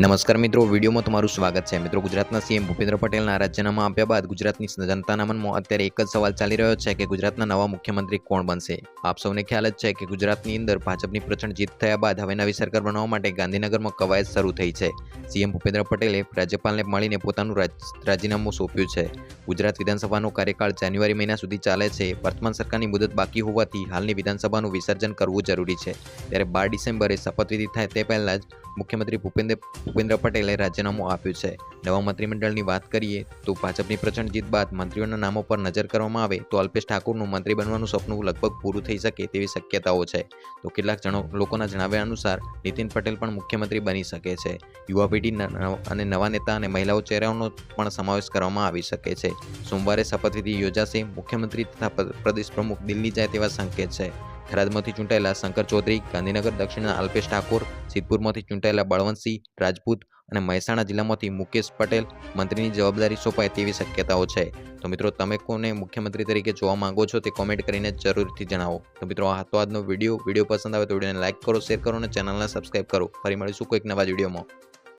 નમસ્કાર મિત્રો, વિડીયોમાં તમારું સ્વાગત છે. મિત્રો, ગુજરાતના સીએમ ભૂપેન્દ્ર પટેલના રાજીનામા આપ્યા બાદ ગુજરાતની જનતાના મનમાં અત્યારે એક જ સવાલ ચાલી રહ્યો છે કે ગુજરાતના નવા મુખ્યમંત્રી કોણ બનશે? આપ સૌને ખ્યાલ જ છે કે ગુજરાતની અંદર ભાજપની પ્રચંડ જીત થયા બાદ હવે નવી સરકાર બનાવવા માટે ગાંધીનગરમાં કવાયત શરૂ થઈ છે. સીએમ ભૂપેન્દ્ર પટેલે રાજ્યપાલને મળીને પોતાનું રાજ- રાજીનામું સોંપ્યું છે. ગુજરાત વિધાનસભાનો કાર્યકાળ જાન્યુઆરી મહિના સુધી ચાલે છે. વર્તમાન સરકારની મુદત બાકી હોવાથી હાલની વિધાનસભાનું વિસર્જન કરવું જરૂરી છે. ત્યારે બાર ડિસેમ્બરે શપથવિધિ થાય તે પહેલાં જ મુખ્યમંત્રી ભૂપેન્દ્ર ભૂપેન્દ્ર પટેલે રાજીનામું આપ્યું છે. નવા મંત્રીમંડળની વાત કરીએ તો ભાજપની પ્રચંડ જીત બાદ મંત્રીઓના નામો પર નજર કરવામાં આવે તો અલ્પેશ ઠાકોરનું મંત્રી બનવાનું સપનું લગભગ પૂરું થઈ શકે તેવી શક્યતાઓ છે. તો કેટલાક જણો લોકોના જણાવ્યા અનુસાર નીતિન પટેલ પણ મુખ્યમંત્રી બની શકે છે. યુવા પેઢી અને નવા નેતા અને મહિલાઓ ચહેરાઓનો પણ સમાવેશ કરવામાં આવી શકે છે. સોમવારે શપથવિધિ યોજાશે. મુખ્યમંત્રી તથા પ્રદેશ પ્રમુખ દિલ્હી જાય તેવા સંકેત છે. થરાદમાંથી ચૂંટાયેલા શંકર ચૌધરી, ગાંધીનગર દક્ષિણના અલ્પેશ ઠાકોર, સિદ્ધપુરમાંથી ચૂંટાયેલા બળવંતસિંહ, રાજપૂત અને મહેસાણા જિલ્લામાંથી મુકેશ પટેલ મંત્રીની જવાબદારી સોંપાય તેવી શક્યતાઓ છે. તો મિત્રો, તમે કોને મુખ્યમંત્રી તરીકે જોવા માંગો છો તે કોમેન્ટ કરીને જરૂરથી જણાવો. તો મિત્રો, આ હતો આજનો વીડિયો. વીડિયો પસંદ આવે તો વિડીયોને લાઇક કરો શેર કરો અને ચેનલને સબસ્ક્રાઇબ કરો. ફરી મળીશું કોઈક નવા વિડીયોમાં.